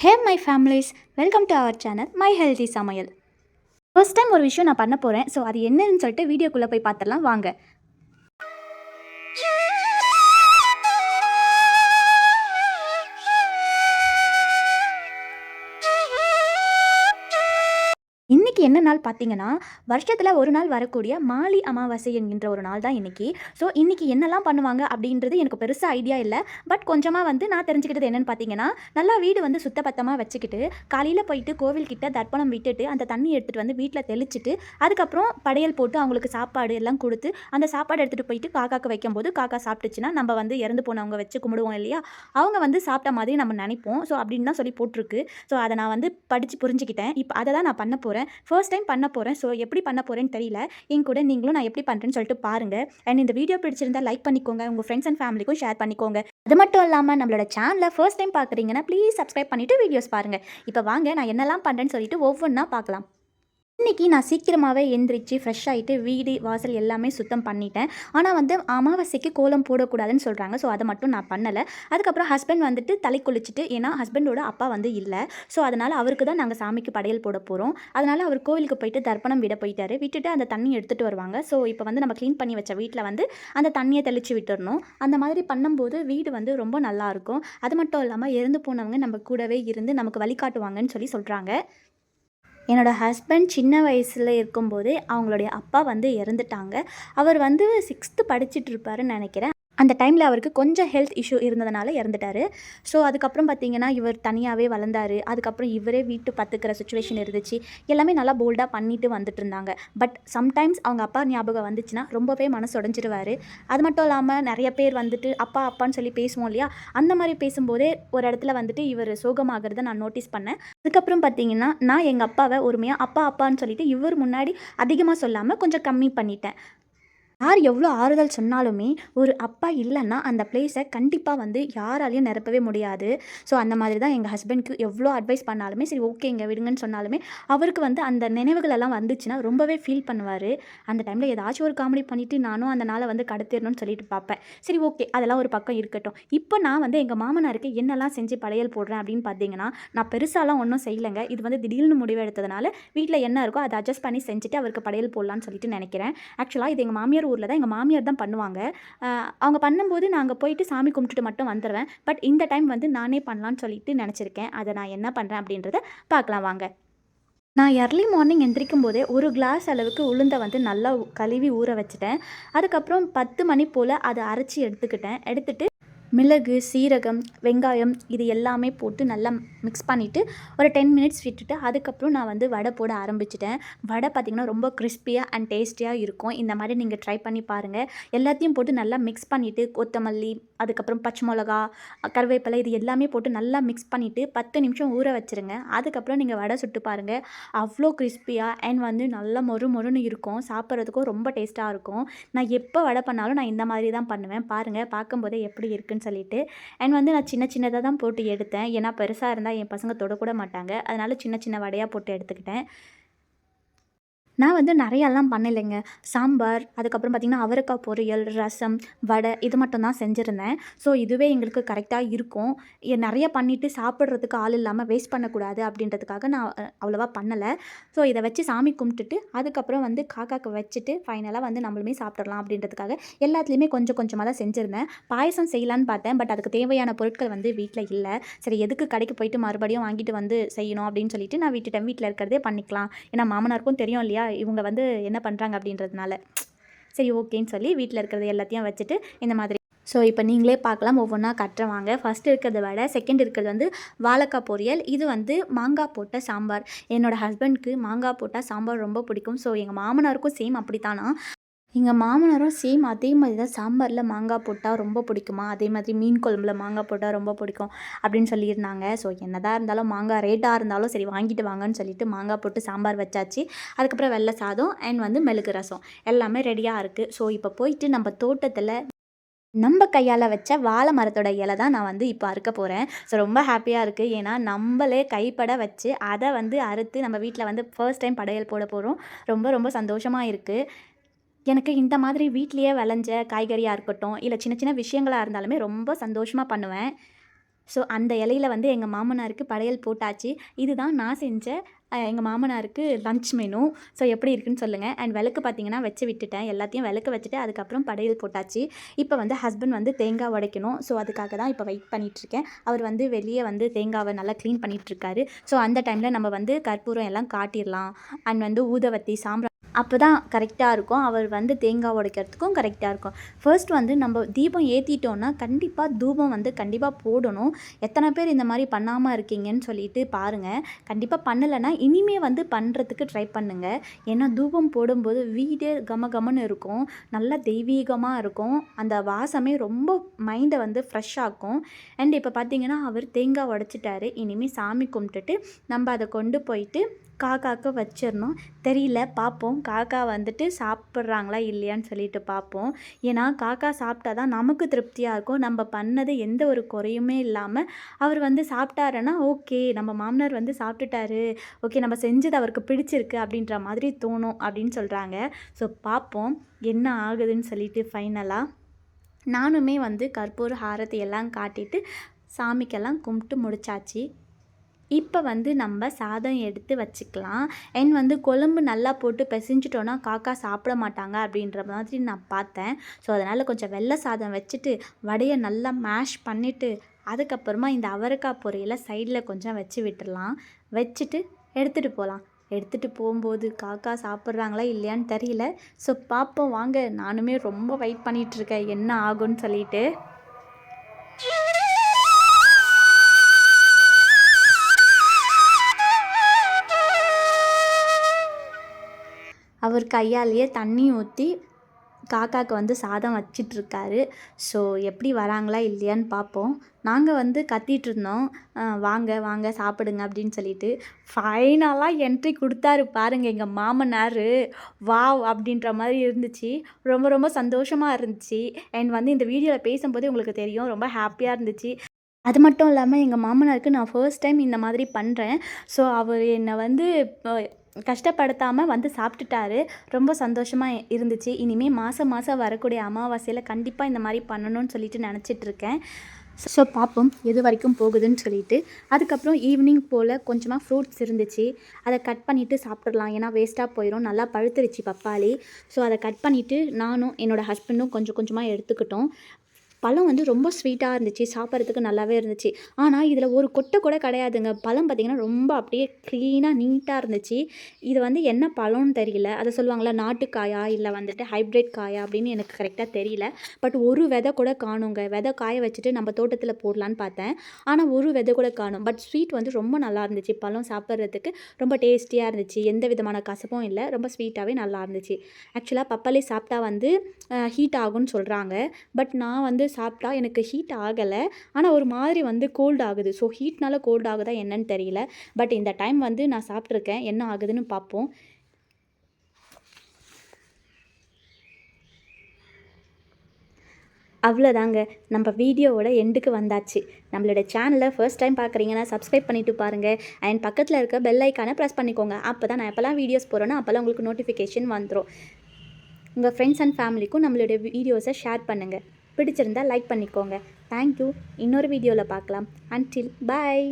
Hey my families welcome to our channel my healthy சமையல் first time ஒரு விஷயம் நான் பண்ண போகிறேன் ஸோ அது என்னன்னு சொல்லிட்டு வீடியோக்குள்ளே போய் பார்த்துடலாம். வாங்க. இன்றைக்கி என்ன நாள் பார்த்தீங்கன்னா வருஷத்தில் ஒரு நாள் வரக்கூடிய மாலி அமாவாசை என்கின்ற ஒரு நாள் தான் இன்றைக்கி ஸோ இன்றைக்கி என்னெல்லாம் பண்ணுவாங்க அப்படின்றது எனக்கு பெருசாக ஐடியா இல்லை. பட் கொஞ்சமாக வந்து நான் தெரிஞ்சுக்கிட்டது என்னென்னு பார்த்தீங்கன்னா நல்லா வீடு வந்து சுத்தபத்தமாக வச்சுக்கிட்டு காலையில் போயிட்டு கோவில்கிட்ட தர்ப்பணம் விட்டுட்டு அந்த தண்ணி எடுத்துகிட்டு வந்து வீட்டில் தெளிச்சிட்டு அதுக்கப்புறம் படையல் போட்டு அவங்களுக்கு சாப்பாடு எல்லாம் கொடுத்து அந்த சாப்பாடு எடுத்துகிட்டு போயிட்டு காக்காக்கு வைக்கும்போது காக்கா சாப்பிட்டுச்சுன்னா நம்ம வந்து இறந்து போனவங்க வச்சு கும்பிடுவோம் இல்லையா? அவங்க வந்து சாப்பிட்ட மாதிரி நம்ம நினைப்போம். ஸோ அப்படின்னு தான் சொல்லி போட்டிருக்கு. ஸோ அதை நான் வந்து படித்து புரிஞ்சுக்கிட்டேன். இப்போ அதை தான் நான் பண்ண போகிறேன் ஃபர்ஸ்ட் டைம் பண்ண போகிறேன் ஸோ எப்படி பண்ண போகிறேன்னு தெரியல. என் கூட நீங்களும் நான் எப்படி பண்ணுறேன்னு சொல்லிட்டு பாருங்கள் அண்ட் இந்த வீடியோ பிடிச்சிருந்தா லைக் பண்ணிக்கோங்க. உங்கள் ஃப்ரெண்ட்ஸ் அண்ட் ஃபேமிலிக்கும் ஷேர் பண்ணிக்கோங்க. அது மட்டும் இல்லாமல் நம்மளோட சேனலை ஃபர்ஸ்ட் டைம் பார்க்குறீங்கன்னா ப்ளீஸ் சப்ஸ்கிரைப் பண்ணிவிட்டு வீடியோஸ் பாருங்கள் இப்போ வாங்க நான் என்னெல்லாம் பண்ணுறேன்னு சொல்லிட்டு ஒவ்வொன்றா பார்க்கலாம். இன்றைக்கி நான் சீக்கிரமாகவே எந்திரிச்சு ஃப்ரெஷ் ஆகிட்டு வீடு வாசல் எல்லாமே சுத்தம் பண்ணிட்டேன். ஆனால் வந்து அமாவாசைக்கு கோலம் போடக்கூடாதுன்னு சொல்கிறாங்க ஸோ அதை மட்டும் நான் பண்ணலை. அதுக்கப்புறம் ஹஸ்பண்ட் வந்துட்டு தலை குளிச்சுட்டு ஏன்னா ஹஸ்பண்டோட அப்பா வந்து இல்லை. ஸோ அதனால் அவருக்கு தான் நாங்கள் சாமிக்கு படையல் போட போகிறோம் அதனால் அவர் கோவிலுக்கு போயிட்டு தர்ப்பணம் விட போயிட்டாரு. விட்டுட்டு அந்த தண்ணி எடுத்துகிட்டு வருவாங்க. ஸோ இப்போ வந்து நம்ம க்ளீன் பண்ணி வச்ச வீட்டில் வந்து அந்த தண்ணியை தெளித்து விட்டுறணும். அந்த மாதிரி பண்ணும்போது வீடு வந்து ரொம்ப நல்லாயிருக்கும் அது மட்டும் இல்லாமல் இறந்து போனவங்க நம்ம கூடவே இருந்து நமக்கு வழிகாட்டுவாங்கன்னு சொல்லி சொல்கிறாங்க என்னோட ஹஸ்பண்ட் சின்ன வயசில் இருக்கும்போதே அவங்களுடைய அப்பா வந்து இறந்துட்டாங்க. அவர் வந்து சிக்ஸ்த்து படிச்சுட்டு இருப்பாருன்னு நினைக்கிறேன். அந்த டைமில் அவருக்கு கொஞ்சம் ஹெல்த் இஷ்யூ இருந்ததுனால இறந்துட்டார். ஸோ அதுக்கப்புறம் பார்த்தீங்கன்னா இவர் தனியாகவே வளர்ந்தார். அதுக்கப்புறம் இவரே வீட்டு பார்த்துக்கிற சுச்சுவேஷன் இருந்துச்சு. எல்லாமே நல்லா போல்டாக பண்ணிட்டு வந்துட்டு இருந்தாங்க. பட் சம்டைம்ஸ் அவங்க அப்பா ஞாபகம் வந்துச்சுன்னா ரொம்பவே மனசு உடஞ்சிருவார். அது மட்டும் இல்லாமல் நிறைய பேர் வந்துட்டு அப்பா அப்பான்னு சொல்லி பேசுவோம் இல்லையா? அந்த மாதிரி பேசும்போதே ஒரு இடத்துல வந்துட்டு இவர் சோகமாகிறத நான் நோட்டீஸ் பண்ணேன். அதுக்கப்புறம் பார்த்தீங்கன்னா நான் எங்கள் அப்பாவை உரிமையாக அப்பா அப்பான்னு சொல்லிட்டு இவர் முன்னாடி அதிகமாக சொல்லாமல் கொஞ்சம் கம்மி பண்ணிட்டேன். யார் எவ்வளோ ஆறுதல் சொன்னாலுமே ஒரு அப்பா இல்லைன்னா அந்த பிளேஸை கண்டிப்பாக வந்து யாராலையும் நிரப்பவே முடியாது. ஸோ அந்த மாதிரி தான் எங்கள் ஹஸ்பண்ட்க்கு எவ்வளோ அட்வைஸ் பண்ணாலுமே சரி ஓகே இங்கே விடுங்கன்னு சொன்னாலுமே அவருக்கு வந்து அந்த நினைவுகள் எல்லாம் வந்துச்சுன்னா ரொம்பவே ஃபீல் பண்ணுவார். அந்த டைமில் ஏதாச்சும் ஒரு காமெடி பண்ணிவிட்டு நானும் அந்த நாளை வந்து கடத்திடணும்னு சொல்லிட்டு பார்ப்பேன். சரி ஓகே அதெல்லாம் ஒரு பக்கம் இருக்கட்டும். இப்போ நான் வந்து எங்கள் மாமனாருக்கு என்னெல்லாம் செஞ்சு படையல் போடுறேன் அப்படின்னு பார்த்தீங்கன்னா நான் பெருசாலாம் ஒன்றும் செய்யலைங்க. இது வந்து திடீர்னு முடிவு எடுத்ததுனால வீட்டில் என்ன இருக்கோ அதை அட்ஜஸ்ட் பண்ணி செஞ்சுட்டு அவருக்கு படையல் போடலான்னு சொல்லிட்டு நினைக்கிறேன். ஆக்சுவலாக இது எங்கள் மாமியார் ஊரில் தான் எங்கள் மாமியார் தான் பண்ணுவாங்க. அவங்க பண்ணும்போது நாங்கள் போயிட்டு சாமி கும்பிட்டுட்டு மட்டும் வந்துடுவேன் பட் இந்த டைம் வந்து நானே பண்ணலான்னு சொல்லிட்டு நினச்சிருக்கேன். அதை நான் என்ன பண்ணுறேன் அப்படின்றத பார்க்கலாம் வாங்க. நான் எர்லி மார்னிங் எந்திரிக்கும் போதே ஒரு கிளாஸ் அளவுக்கு உளுந்தை வந்து நல்லா கழுவி ஊற வச்சுட்டேன். அதுக்கப்புறம் பத்து மணி போல் அதை அரைச்சி எடுத்துக்கிட்டேன். எடுத்துகிட்டு மிளகு சீரகம் வெங்காயம் இது எல்லாமே போட்டு நல்லா மிக்ஸ் பண்ணிவிட்டு ஒரு டென் மினிட்ஸ் விட்டுட்டு அதுக்கப்புறம் நான் வந்து வடை போட ஆரம்பிச்சிட்டேன். வடை பார்த்திங்கன்னா ரொம்ப கிறிஸ்பியாக அண்ட் டேஸ்டியாக இருக்கும். இந்த மாதிரி நீங்கள் ட்ரை பண்ணி பாருங்கள் எல்லாத்தையும் போட்டு நல்லா மிக்ஸ் பண்ணிவிட்டு கொத்தமல்லி அதுக்கப்புறம் பச்சை மிளகா கருவேப்பிலை இது எல்லாமே போட்டு நல்லா மிக்ஸ் பண்ணிவிட்டு பத்து நிமிஷம் ஊற வச்சுருங்க. அதுக்கப்புறம் நீங்கள் வடை சுட்டு பாருங்கள் அவ்வளோ கிறிஸ்பியாக அண்ட் வந்து நல்லா மொறு மொறுன்னு இருக்கும். சாப்பிட்றதுக்கும் ரொம்ப டேஸ்ட்டாக இருக்கும். நான் எப்போ வடை பண்ணாலும் நான் இந்த மாதிரி தான் பண்ணுவேன். பாருங்கள் பார்க்கும்போதே எப்படி இருக்குன்னு சொல்லிட்டு. அண்ட் வந்து நான் சின்ன சின்னதாக தான் போட்டு எடுத்தேன். ஏன்னா பெருசாக இருந்தால் என் பசங்க தொடக்கூட மாட்டாங்க. அதனால் சின்ன சின்ன வடையாக போட்டு எடுத்துக்கிட்டேன். நான் வந்து நிறையாலாம் பண்ணலைங்க. சாம்பார் அதுக்கப்புறம் பார்த்திங்கன்னா அவரைக்காய் பொரியல் ரசம் வடை இது மட்டும் தான் செஞ்சுருந்தேன். ஸோ இதுவே எங்களுக்கு கரெக்டாக இருக்கும். நிறைய பண்ணிவிட்டு சாப்பிட்றதுக்கு ஆள் இல்லாமல் வேஸ்ட் பண்ணக்கூடாது அப்படின்றதுக்காக நான் அவ்வளோவா பண்ணலை. ஸோ இதை வச்சு சாமி கும்பிட்டுட்டு அதுக்கப்புறம் வந்து காக்காக்கு வச்சுட்டு ஃபைனலாக வந்து நம்மளுமே சாப்பிட்றலாம் அப்படின்றதுக்காக எல்லாத்துலேயுமே கொஞ்சம் கொஞ்சமாக தான் செஞ்சுருந்தேன். பாயசம் செய்யலான்னு பார்த்தேன். பட் அதுக்கு தேவையான பொருட்கள் வந்து வீட்டில் இல்லை. சரி எதுக்கு கடைக்கு போயிட்டு மறுபடியும் வாங்கிட்டு வந்து செய்யணும் அப்படின்னு சொல்லிட்டு நான் வீட்டு வீட்டில் இருக்கிறதே பண்ணிக்கலாம். ஏன்னா மாமனாருக்கும் தெரியும் இல்லையா? இவங்க வந்து என்ன பண்ணுறாங்க அப்படின்றதுனால. சரி ஓகேன்னு சொல்லி வீட்டில் இருக்கிறது எல்லாத்தையும் வச்சுட்டு இந்த மாதிரி. ஸோ இப்போ நீங்களே பார்க்கலாம் ஒவ்வொன்றா கட்டுறவாங்க ஃபஸ்ட் இருக்கிறத விட செகண்ட் இருக்கிறது வந்து வாழைக்காய் பொரியல். இது வந்து மாங்காய் போட்ட சாம்பார். என்னோடய ஹஸ்பண்ட்க்கு மாங்காய் போட்டால் சாம்பார் ரொம்ப பிடிக்கும். ஸோ எங்கள் மாமனாருக்கும் சேம் அப்படித்தானா? எங்கள் மாமனாரும் சேம் அதே மாதிரி தான் சாம்பாரில் மாங்காய் போட்டால் ரொம்ப பிடிக்குமா? அதே மாதிரி மீன் குழம்புல மாங்காய் போட்டால் ரொம்ப பிடிக்கும் அப்படின்னு சொல்லியிருந்தாங்க. ஸோ என்னதான் இருந்தாலும் மாங்காய் ரேட்டாக இருந்தாலும் சரி வாங்கிட்டு வாங்கன்னு சொல்லிட்டு மாங்காய் போட்டு சாம்பார் வச்சாச்சு. அதுக்கப்புறம் வெள்ளை சாதம் அண்ட் வந்து மெழுகு ரசம். எல்லாமே ரெடியாக இருக்குது ஸோ இப்போ போயிட்டு நம்ம தோட்டத்தில் நம்ம கையால் வச்ச வாழை மரத்தோட இலை தான் நான் வந்து இப்போ அறுக்க போகிறேன் ஸோ ரொம்ப ஹாப்பியாக இருக்குது ஏன்னா நம்மளே கைப்பட வச்சு அதை வந்து அறுத்து நம்ம வீட்டில் வந்து ஃபர்ஸ்ட் டைம் படையல் போட போகிறோம் ரொம்ப ரொம்ப சந்தோஷமாக இருக்குது எனக்கு இந்த மாதிரி வீட்லேயே விளைஞ்ச காய்கறியாக இருக்கட்டும் இல்லை சின்ன சின்ன விஷயங்களாக இருந்தாலுமே ரொம்ப சந்தோஷமாக பண்ணுவேன். ஸோ அந்த இலையில வந்து எங்கள் மாமனாருக்கு படையல் போட்டாச்சு. இதுதான் நான் செஞ்ச எங்கள் மாமனாருக்கு லஞ்ச் மெனு ஸோ எப்படி இருக்குன்னு சொல்லுங்கள் அண்ட் விளக்கு பார்த்தீங்கன்னா வச்சு விட்டுட்டேன். எல்லாத்தையும் விளக்கு வச்சுட்டு அதுக்கப்புறம் படையல் போட்டாச்சு. இப்போ வந்து ஹஸ்பண்ட் வந்து தேங்காய் உடைக்கணும். ஸோ அதுக்காக தான் இப்போ வெயிட் பண்ணிகிட்ருக்கேன் அவர் வந்து வெளியே வந்து தேங்காவை நல்லா க்ளீன் பண்ணிகிட்ருக்காரு ஸோ அந்த டைமில் நம்ம வந்து கற்பூரம் எல்லாம் காட்டிடலாம். அண்ட் வந்து ஊதவத்தி சாம்பிராணி அப்போ தான் கரெக்டாக இருக்கும். அவர் வந்து தேங்காய் உடைக்கிறதுக்கும் கரெக்டாக இருக்கும். ஃபர்ஸ்ட் வந்து நம்ம தீபம் ஏற்றிட்டோன்னா கண்டிப்பாக தூபம் வந்து கண்டிப்பாக போடணும். எத்தனை பேர் இந்த மாதிரி பண்ணாமல் இருக்கீங்கன்னு சொல்லிட்டு பாருங்கள் கண்டிப்பாக பண்ணலைன்னா இனிமே வந்து பண்ணுறதுக்கு ட்ரை பண்ணுங்கள் ஏன்னா தூபம் போடும்போது வீடே கம கமன்னு இருக்கும். நல்லா தெய்வீகமாக இருக்கும். அந்த வாசமே ரொம்ப மைண்டை வந்து ஃப்ரெஷ் ஆக்கும். அண்ட் இப்போ பார்த்தீங்கன்னா அவர் தேங்காய் உடைச்சிட்டாரு. இனிமேல் சாமி கும்பிட்டுட்டு நம்ம அதை கொண்டு போயிட்டு காக்காவுக்கு வச்சிடணும். தெரியல பார்ப்போம் காக்கா வந்துட்டு சாப்பிட்றாங்களா இல்லையான்னு சொல்லிட்டு பார்ப்போம் ஏன்னா காக்கா சாப்பிட்டா தான் நமக்கு திருப்தியாக இருக்கும். நம்ம பண்ணது எந்த ஒரு குறையுமே இல்லாமல் அவர் வந்து சாப்பிட்டாருன்னா ஓகே நம்ம மாமனார் வந்து சாப்பிட்டுட்டாரு. ஓகே நம்ம செஞ்சது அவருக்கு பிடிச்சிருக்கு அப்படின்ற மாதிரி தோணும் அப்படின்னு சொல்கிறாங்க ஸோ பார்ப்போம் என்ன ஆகுதுன்னு சொல்லிட்டு ஃபைனலாக நானுமே வந்து கற்பூர ஹாரத்தை எல்லாம் காட்டிட்டு சாமிக்கெல்லாம் கும்பிட்டு முடிச்சாச்சு. இப்போ வந்து நம்ம சாதம் எடுத்து வச்சுக்கலாம். அண்ட் வந்து கொழம்பு நல்லா போட்டு பிசைஞ்சிட்டோன்னா காக்கா சாப்பிட மாட்டாங்க அப்படின்ற மாதிரி நான் பார்த்தேன். ஸோ அதனால் கொஞ்சம் வெள்ளை சாதம் வச்சுட்டு வடையை நல்லா மேஷ் பண்ணிவிட்டு அதுக்கப்புறமா இந்த அவரைக்காய் பொரியலை சைடில் கொஞ்சம் வச்சு விட்டுடலாம். வச்சுட்டு எடுத்துகிட்டு போகலாம். எடுத்துகிட்டு போகும்போது காக்கா சாப்பிட்றாங்களா இல்லையான்னு தெரியல. ஸோ பார்ப்போம் வாங்க. நானுமே ரொம்ப வெயிட் பண்ணிகிட்ருக்கேன் என்ன ஆகும்னு சொல்லிட்டு. அவர் கையாலேயே தண்ணி ஊற்றி காக்காவுக்கு வந்து சாதம் வச்சிட்ருக்காரு. ஸோ எப்படி வராங்களா இல்லையான்னு பார்ப்போம் நாங்கள் வந்து கத்திகிட்டு இருந்தோம் வாங்க வாங்க சாப்பிடுங்க அப்படின்னு சொல்லிட்டு. ஃபைனலாக என்ட்ரி கொடுத்தாரு பாருங்கள் எங்கள் மாமனார். வாவ் அப்படின்ற மாதிரி இருந்துச்சு. ரொம்ப ரொம்ப சந்தோஷமாக இருந்துச்சு. அண்ட் வந்து இந்த வீடியோவில் பேசும்போது உங்களுக்கு தெரியும் ரொம்ப ஹாப்பியாக இருந்துச்சு. அது மட்டும் இல்லாமல் எங்கள் மாமனாருக்கு நான் ஃபர்ஸ்ட் டைம் இந்த மாதிரி பண்ணுறேன் ஸோ அவர் என்னை வந்து கஷ்டப்படுத்தாமல் வந்து சாப்பிட்டுட்டாரு. ரொம்ப சந்தோஷமாக இருந்துச்சு. இனிமேல் மாதம் மாதம் வரக்கூடிய அமாவாசையில் கண்டிப்பாக இந்த மாதிரி பண்ணணும்னு சொல்லிட்டு நினச்சிட்ருக்கேன். ஸோ பார்ப்போம் எது வரைக்கும் போகுதுன்னு சொல்லிட்டு. அதுக்கப்புறம் ஈவினிங் போல் கொஞ்சமாக ஃப்ரூட்ஸ் இருந்துச்சு. அதை கட் பண்ணிவிட்டு சாப்பிட்றலாம் ஏன்னா வேஸ்ட்டாக போயிடும் நல்லா பழுத்துருச்சு பப்பாளி. ஸோ அதை கட் பண்ணிவிட்டு நானும் என்னோடய ஹஸ்பண்டும் கொஞ்சம் கொஞ்சமாக எடுத்துக்கிட்டோம். பழம் வந்து ரொம்ப ஸ்வீட்டாக இருந்துச்சு சாப்பிட்றதுக்கு நல்லாவே இருந்துச்சு. ஆனால் இதில் ஒரு கொட்டை கூட கிடையாதுங்க. பழம் பார்த்திங்கன்னா ரொம்ப அப்படியே க்ளீனாக நீட்டாக இருந்துச்சு. இது வந்து என்ன பழம்னு தெரியல. அதை சொல்லுவாங்களா நாட்டுக்காயா இல்லை வந்துட்டு ஹைப்ரிட் காயா அப்படின்னு எனக்கு கரெக்டாக தெரியல. பட் ஒரு விதை கூட காணுங்க. விதை காய வச்சுட்டு நம்ம தோட்டத்தில் போடலான்னு பார்த்தேன். ஆனால் ஒரு விதை கூட காணும். பட் ஸ்வீட் வந்து ரொம்ப நல்லா இருந்துச்சு. பழம் சாப்பிட்றதுக்கு ரொம்ப டேஸ்டியாக இருந்துச்சு. எந்த விதமான கசப்பும் இல்லை. ரொம்ப ஸ்வீட்டாகவே நல்லா இருந்துச்சு. ஆக்சுவலாக பப்பாளி சாப்பிட்டா வந்து ஹீட் ஆகும்னு சொல்கிறாங்க பட் நான் வந்து சாப்பிட்டா எனக்கு ஹீட் ஆகலை. ஆனால் ஒரு மாதிரி வந்து கோல்டு ஆகுது. ஸோ ஹீட்னால கோல்டு ஆகுதா என்னன்னு தெரியல. பட் இந்த டைம் வந்து நான் சாப்பிட்ருக்கேன் என்ன ஆகுதுன்னு பார்ப்போம். அவ்வளோதாங்க. நம்ம வீடியோவோட எண்டுக்கு வந்தாச்சு. நம்மளோட சேனலை ஃபர்ஸ்ட் டைம் பார்க்குறீங்கன்னா சப்ஸ்கிரைப் பண்ணிவிட்டு பாருங்கள் அண்ட் பக்கத்தில் இருக்க பெல் ஐக்கானை ப்ரெஸ் பண்ணிக்கோங்க. அப்போ தான் நான் எப்போல்லாம் வீடியோஸ் போகிறேன்னா அப்போல்லாம் உங்களுக்கு நோட்டிஃபிகேஷன் வந்துடும் உங்கள் ஃப்ரெண்ட்ஸ் அண்ட் ஃபேமிலிக்கும் நம்மளுடைய வீடியோஸை ஷேர் பண்ணுங்கள் பிடிச்சிருந்தா லைக் பண்ணிக்கோங்க. தேங்க்யூ இன்னொரு வீடியோவில் பார்க்கலாம். அன்டில் பாய்